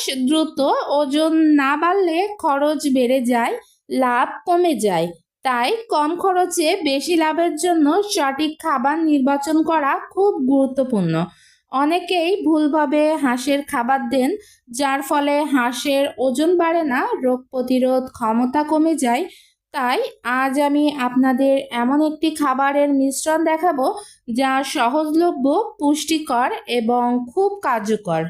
হাঁস দ্রুত ওজন না বাড়লে খরচ বেড়ে যায়, লাভ কমে যায়। তাই কম খরচে বেশি লাভের জন্য সঠিক খাবার নির্বাচন করা খুব গুরুত্বপূর্ণ। অনেকেই ভুলভাবে হাঁসের খাবার দেন, যার ফলে হাঁসের ওজন বাড়ে না, রোগ প্রতিরোধ ক্ষমতা কমে যায়। তাই আজ আমি আপনাদের এমন একটি খাবারের মিশ্রণ দেখাবো, যা সহজলভ্য, পুষ্টিকর এবং খুব কার্যকর।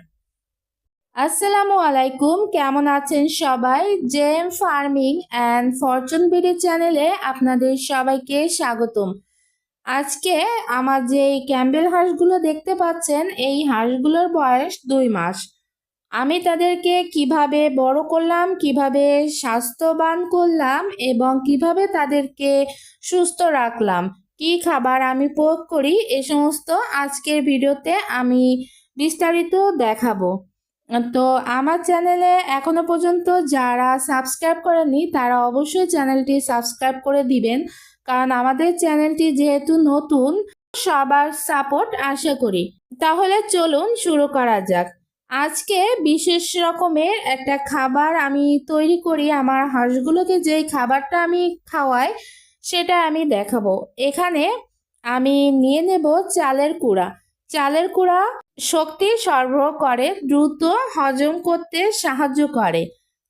আসসালামু আলাইকুম, কেমন আছেন সবাই? Gem farming and fortune BD চ্যানেলে আপনাদের সবাইকে স্বাগতম। আজকে আমার যে ক্যাম্বেল হাঁসগুলো দেখতে পাচ্ছেন, এই হাঁসগুলোর বয়স দুই মাস। আমি তাদেরকে কীভাবে বড় করলাম, কীভাবে স্বাস্থ্যবান করলাম এবং কীভাবে তাদেরকে সুস্থ রাখলাম, কি খাবার আমি প্রয়োগ করি, এ সমস্ত আজকের ভিডিওতে আমি বিস্তারিত দেখাবো। তো আমার চ্যানেলে এখনও পর্যন্ত যারা সাবস্ক্রাইব করেনি তারা অবশ্যই চ্যানেলটি সাবস্ক্রাইব করে দিবেন। কারণ আমাদের চ্যানেলটি যেহেতু নতুন, সবার সাপোর্ট আশা করি। তাহলে চলুন শুরু করা যাক। আজকে বিশেষ রকমের একটা খাবার আমি তৈরি করি। আমার হাঁসগুলোকে যেই খাবারটা আমি খাওয়াই, সেটা আমি দেখাবো। এখানে আমি নিয়ে নেব চালের কুড়া। চালের কুড়া শক্তি সরবরাহ করে, দ্রুত হজম করতে সাহায্য করে।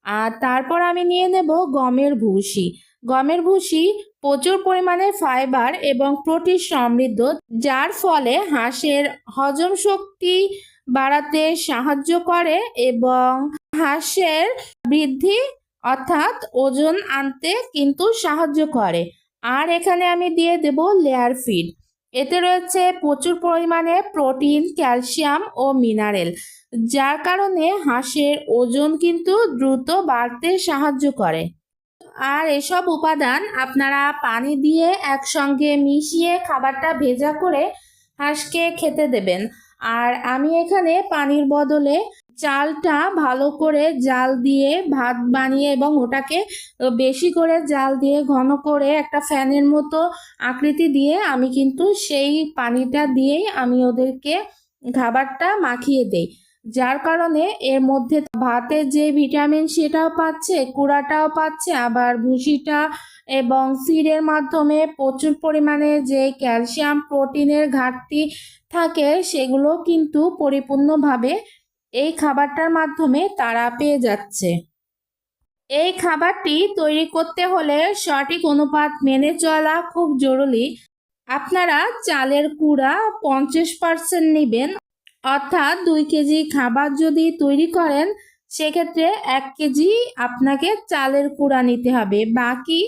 আর তারপর আমি নিয়ে নেব গমের ভুসি। গমের ভুসি প্রচুর পরিমাণে ফাইবার এবং প্রোটিন সমৃদ্ধ, যার ফলে হাঁসের হজম শক্তি বাড়াতে সাহায্য করে এবং হাঁসের বৃদ্ধি অর্থাৎ ওজন আনতে কিন্তু সাহায্য করে। আর এখানে আমি দিয়ে দেব লেয়ার ফিড এতে রয়েছে প্রচুর পরিমাণে প্রোটিন, ক্যালসিয়াম ও মিনারেল, যার কারণে হাঁসের ওজন কিন্তু দ্রুত বাড়তে সাহায্য করে। আর এসব উপাদান আপনারা পানি দিয়ে একসঙ্গে মিশিয়ে খাবারটা ভেজা করে হাঁসকে খেতে দেবেন। আর আমি এখানে পানির বদলে চালটা ভালো করে জাল দিয়ে, ভাত বানিয়ে এবং ওটাকে বেশি করে জাল দিয়ে, ঘন করে একটা ফ্যানের মতো আকৃতি দিয়ে আমি কিন্তু সেই পানিটা দিয়েই আমি ওদেরকে খাবারটা মাখিয়ে দেই। যার কারণে এর মধ্যে ভাতের যে ভিটামিন সেটাও পাচ্ছে, কুড়াটাও পাচ্ছে, আবার ভুসিটা এবং ফিডের মাধ্যমে প্রচুর পরিমাণে যে ক্যালসিয়াম প্রোটিনের ঘাটতি থাকে, সেগুলো কিন্তু পরিপূর্ণভাবে এই খাবারটার মাধ্যমে তারা পেয়ে যাচ্ছে। এই খাবারটি তৈরি করতে হলে সঠিক অনুপাত মেনে চলা খুব জরুরি। আপনারা চালের কুড়া পঞ্চাশ পার্সেন্ট নেবেন, অর্থাৎ দুই কেজি খাবার যদি তৈরি করেন, সেক্ষেত্রে এক কেজি আপনাকে চালের কুড়া নিতে হবে। বাকি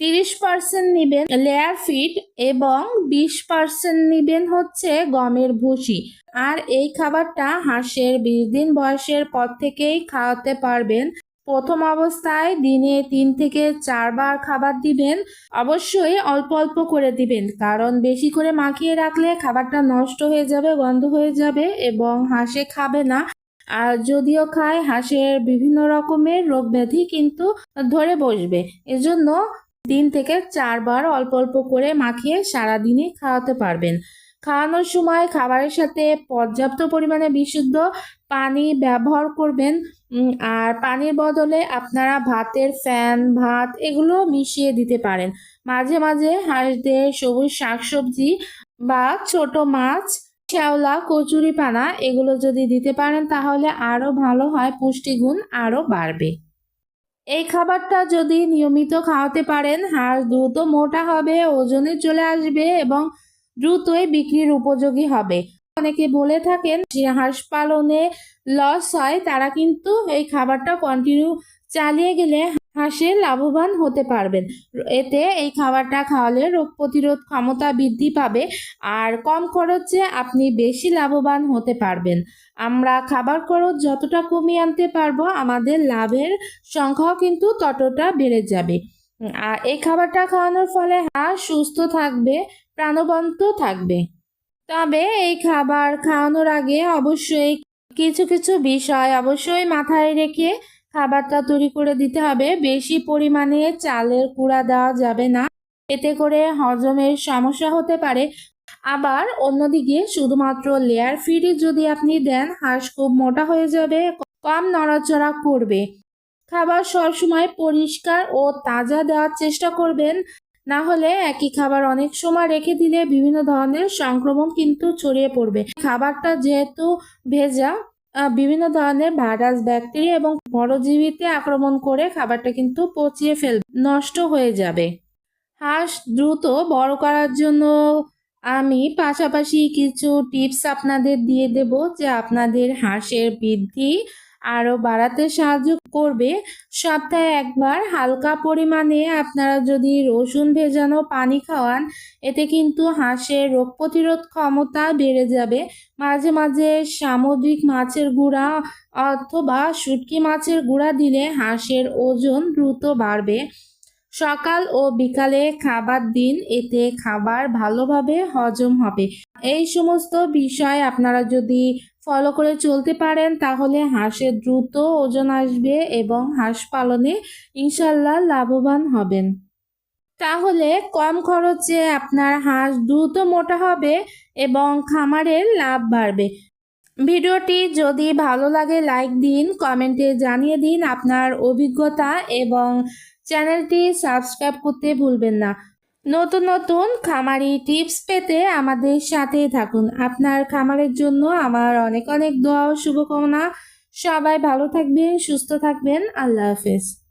তিরিশ পার্সেন্ট নেবেন লেয়ার ফিড এবং বিশ পার্সেন্ট নেবেন হচ্ছে গমের ভুসি। আর এই খাবারটা হাঁসের বিশ দিন বয়সের পর থেকেই খাওয়াতে পারবেন। প্রথম অবস্থায় দিনে তিন থেকে চারবার খাবার দিবেন। অবশ্যই অল্প অল্প করে দিবেন, কারণ বেশি করে মাখিয়ে রাখলে খাবারটা নষ্ট হয়ে যাবে, গন্ধ হয়ে যাবে এবং হাঁসে খাবে না। আর যদিও খায়, হাঁসের বিভিন্ন রকমের রোগ ব্যাধি কিন্তু ধরে বসবে। এজন্য তিন থেকে চারবার অল্প অল্প করে মাখিয়ে সারাদিনে খাওয়াতে পারবেন। খাওয়ানোর সময় খাবারের সাথে পর্যাপ্ত পরিমাণে বিশুদ্ধ পানি ব্যবহার করবেন আর পানির বদলে আপনারা ভাতের ফ্যান, ভাত এগুলো মিশিয়ে দিতে পারেন। মাঝে মাঝে হাঁসদের সবুজ শাকসবজি বা ছোট মাছ, শ্যাওলা কচুরি পানা এগুলো যদি দিতে পারেন তাহলে আরও ভালো হয়, পুষ্টিগুণ আরও বাড়বে। এই খাবারটা যদি নিয়মিত খাওয়াতে পারেন হাঁস দ্রুত মোটা হবে, ওজনে চলে আসবে এবং দ্রুতই বিক্রির উপযোগী হবে। অনেকে বলে থাকেন, যে হাঁস পালনে লস হয়, তারা কিন্তু এই খাবারটা কন্টিনিউ চালিয়ে গেলে হাঁসের লাভবান হতে পারবেন। এতে এই খাবারটা খাওয়ালে রোগ প্রতিরোধ ক্ষমতা বৃদ্ধি পাবে আর কম খরচে আপনি বেশি লাভবান হতে পারবেন। আমরা খাবার খরচ যতটা কমিয়ে আনতে পারব, আমাদের লাভের সংখ্যাও কিন্তু ততটা বেড়ে যাবে। আর এই খাবারটা খাওয়ানোর ফলে হাঁস সুস্থ থাকবে, প্রাণবন্ত থাকবে। তবে এই খাবার খাওয়ানোর আগে অবশ্যই কিছু কিছু বিষয় অবশ্যই মাথায় রেখে খাবারটা তৈরি করে দিতে হবে। বেশি পরিমাণে চালের কুড়া দেওয়া যাবে না। এতে করে হজমের সমস্যা হতে পারে। আবার অন্যদিকে শুধুমাত্র লেয়ার ফিড যদি আপনি দেন, হাঁস খুব মোটা হয়ে যাবে, কম নড়াচড়া করবে। খাবার সবসময় পরিষ্কার ও তাজা দেওয়ার চেষ্টা করবেন। না হলে একই খাবার অনেক সময় রেখে দিলে বিভিন্ন ধরনের সংক্রমণ কিন্তু ছড়িয়ে পড়বে। খাবারটা যেহেতু ভেজা বিভিন্ন ধরনের ভাইরাস, ব্যাকটেরিয়া এবং পরজীবীতে আক্রমণ করে খাবারটা কিন্তু পচিয়ে ফেলবে নষ্ট হয়ে যাবে। হাঁস দ্রুত বড় করার জন্য আমি পাশাপাশি কিছু টিপস আপনাদের দিয়ে দেব যে আপনাদের হাঁসের বৃদ্ধি আরও বাড়াতে সাহায্য করবে। সপ্তাহে একবার হালকা পরিমাণে আপনারা যদি রসুন ভেজানো পানি খাওয়ান, এতে কিন্তু হাঁসের রোগ প্রতিরোধ ক্ষমতা বেড়ে যাবে। মাঝে মাঝে সামুদ্রিক মাছের গুঁড়া অথবা শুটকি মাছের গুঁড়া দিলে হাঁসের ওজন দ্রুত বাড়বে। সকাল ও বিকালে খাবার দিন, এতে খাবার ভালোভাবে হজম হবে। এই সমস্ত বিষয় আপনারা যদি ফলো করে চলতে পারেন, তাহলে হাঁসের দ্রুত ওজন আসবে এবং হাঁস পালনে ইনশাল্লাহ লাভবান হবেন। তাহলে কম খরচে আপনার হাঁস দ্রুত মোটা হবে এবং খামারের লাভ বাড়বে। ভিডিওটি যদি ভালো লাগে লাইক দিন কমেন্টে জানিয়ে দিন আপনার অভিজ্ঞতা এবং চ্যানেলটি সাবস্ক্রাইব করতে ভুলবেন না। নতুন নতুন খামারি টিপস পেতে আমাদের সাথেই থাকুন। আপনার খামারের জন্য আমার অনেক অনেক দোয়া ও শুভকামনা। সবাই ভালো থাকবেন, সুস্থ থাকবেন। আল্লাহ হাফেজ।